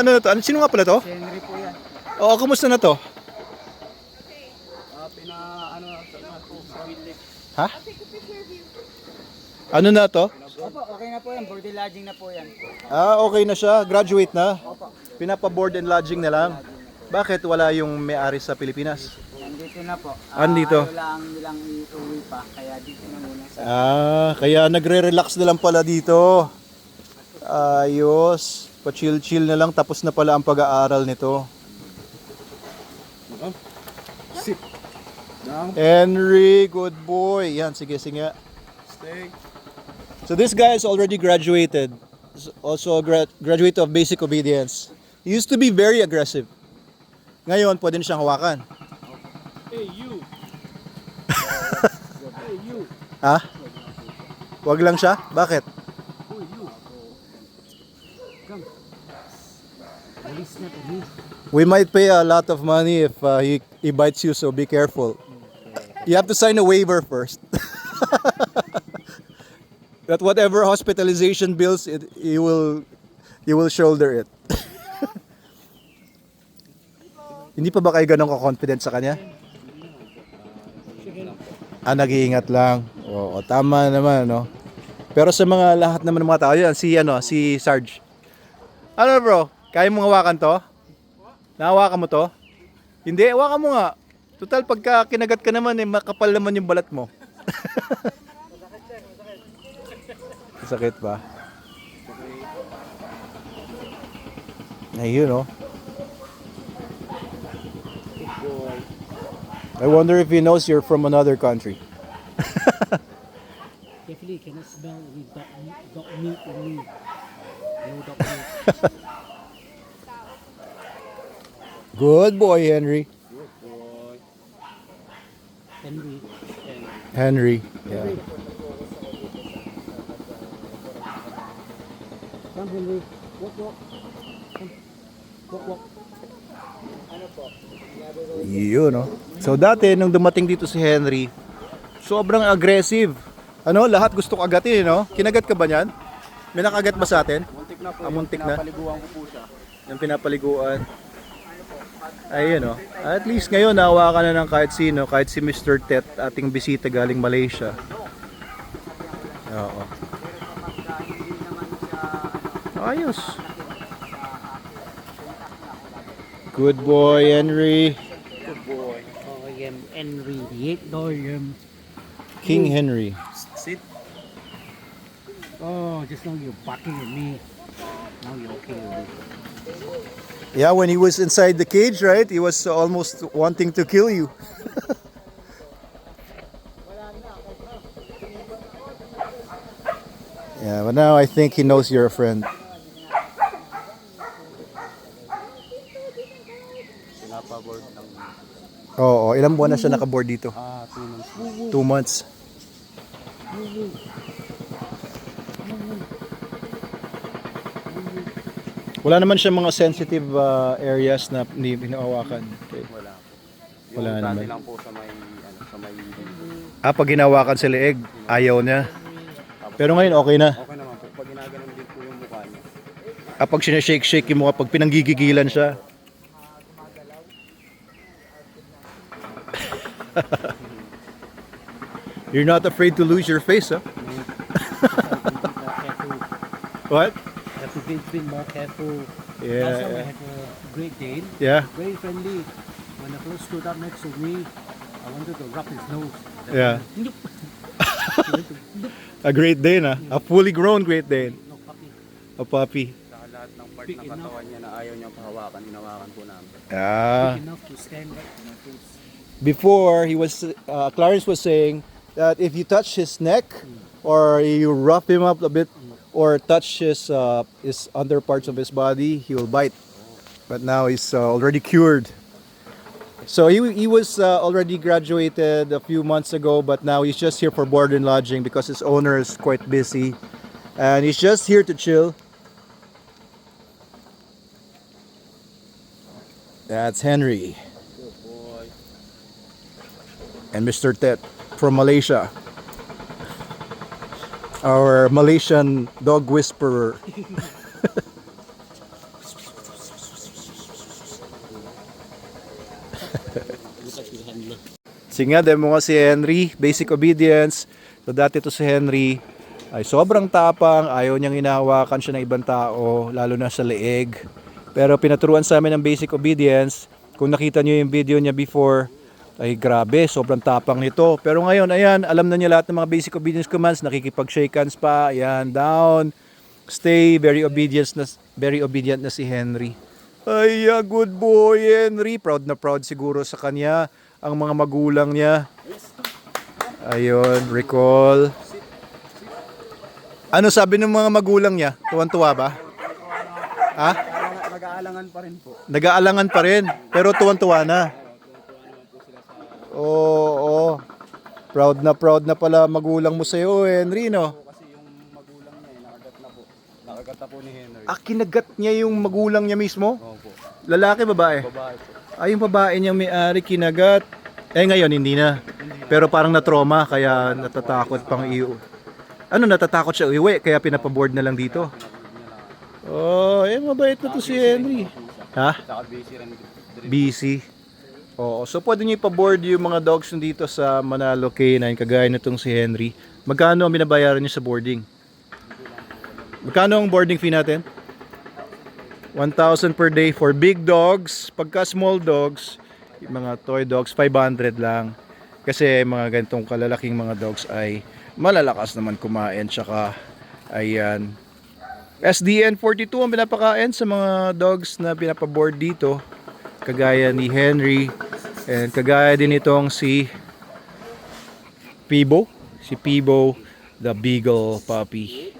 ano na to? Ano, sino nga pala to? Si Henry po yan. Oo, kumusta na to? Ah, pina, ano, sa, sa, Ha? Ano na to? Opo, okay na po yan. Boarding lodging na po yan. Ah, okay na siya. Graduate na. Opo. Pinapa-board and lodging na lang. Bakit wala yung may-ari sa Pilipinas? Nandito na po. Andito? Ano lang nilang iuwi pa. Kaya dito na muna sa... Ah, kaya nagre-relax na lang pala dito. Ayos. Pa-chill-chill na lang tapos na pala ang pag-aaral nito. Sit. Down. Henry, good boy. Yan, sige, sige. Stay. So this guy is already graduated. He's Also a gra- graduate of basic obedience. He used to be very aggressive. Ngayon, pwede na siyang hawakan. Hey, you. hey, you. Ha? Wag lang siya? Bakit? Who you? Come. Police na to me. We might pay a lot of money if uh, he, he bites you, so be careful. You have to sign a waiver first. that whatever hospitalization bills, it, you will you will shoulder it. Hindi pa ba kayo ganun ka-confident sa kanya? Ah, nag-iingat lang. Oo, tama naman, no? Pero sa mga lahat naman ng mga tao, yan, si, ano, si Sarge. Ano bro, kaya mong hawakan to? Nahawakan mo to? Hindi, hawakan mo nga. Total, pagka kinagat ka naman, eh, makapal naman yung balat mo. Sakit ba? Ayun, oh. I wonder if he knows you're from another country. Carefully, cannot smell with dog meat, dog meat only. No dog meat. Good boy, Henry. Henry. Henry. Yeah. Come, Henry. Walk, walk. Come. Walk, walk. Yun, no? So dati, nung dumating dito si Henry, sobrang aggressive. Ano, lahat gusto ko agatin, no? Kinagat ka ba niyan? May nakagat ba sa atin? Muntik na po. Ah, muntik na? Pinapaliguan ko po siya. Yung pinapaliguan. Ayun, no? At least ngayon, nawa ka na ng kahit sino, kahit si Mr. Tet, ating bisita galing Malaysia. Oo. Ayos. Good boy, Henry. Good boy. Oh, I am Henry. The eight dollar. King Henry. Sit. Oh, just now you're barking at me. Now you're okay already. Yeah, when he was inside the cage, right? He was almost wanting to kill you. yeah, but now I think he knows you're a friend. Pinapaboard ng Oo, ilang buwan na siya nakaboard dito? ah, two months. Two months. Wala naman siya mga sensitive uh, areas na hinahawakan. Okay. Wala po. Yung Wala dati naman. lang po sa may, ano, sa may, Ah, pag hinahawakan sa leeg, ayaw niya. Pero ngayon okay na. okay naman po. Pag ginaganon din po yung mukha niya. Kapag sinashake-shake yung mukha, pag pinanggigigilan siya. You're not afraid to lose your face, huh? What? Have to be a bit more careful. Yeah, Last time I had a Great Dane, Yeah, very friendly. When the first stood up next to me, I wanted to rub his nose. Yeah. Nope. a Great Dane, ah. A fully grown Great Dane. No puppy. A puppy. Sa lahat ng part ng katawan niya na ayaw niyang pahawakan, hinawakan po namin. Ah. Big enough to stand right to my face. Before, he was, uh, Clarence was saying that if you touch his neck or you rough him up a bit or touch his, uh, his under parts of his body, he will bite. But now he's uh, already cured. So he, he was uh, already graduated a few months ago, but now he's just here for board and lodging because his owner is quite busy. And he's just here to chill. That's Henry and Mr. Tet from Malaysia. our Malaysian dog whisperer. Sige nga, demo si Henry, basic obedience. So dati to si Henry ay sobrang tapang, ayaw niyang inahawakan siya ng ibang tao, lalo na sa leeg. Pero pinaturuan sa amin ng basic obedience. Kung nakita niyo yung video niya before, ay grabe, sobrang tapang nito. Pero ngayon, ayan, alam na niya lahat ng mga basic obedience commands, nakikipag-shake hands pa, ayan, down, stay, very obedient na, very obedient na si Henry. Ay, good boy, Henry. Proud na proud siguro sa kanya ang mga magulang niya. Ayun, recall. Ano sabi ng mga magulang niya? Tuwan-tuwa ba? Ha? Nag-aalangan pa rin po. Nag-aalangan pa rin, pero tuwan-tuwa na. Oo, oo. Proud na proud na pala magulang mo sa'yo, Henry, no? Kasi yung magulang niya, eh, nakagat na po. Nakagat na po ni Henry. Ah, kinagat niya yung magulang niya mismo? Opo. Lalaki, babae? Babae po. Ay, yung babae niyang may-ari kinagat. Eh ngayon, hindi na. Pero parang na-trauma, kaya natatakot pang iyo. Ano, natatakot siya uwi, kaya pinapaboard na lang dito. Oh, eh, mabait na to si Henry. Ha? Saka busy rin. Busy. Oo, so pwede niyo ipaboard yung mga dogs dito sa Manalo K9, kagaya nitong si Henry. Magkano ang binabayaran niyo sa boarding? Magkano ang boarding fee natin? 1,000 per day for big dogs. Pagka small dogs, mga toy dogs, 500 lang. Kasi mga ganitong kalalaking mga dogs ay malalakas naman kumain. Tsaka, ayan. SDN 42 ang pinapakain sa mga dogs na pinapaboard dito. Kagaya ni Henry. And kagaya din itong si Pibo. Si Pibo, the Beagle puppy.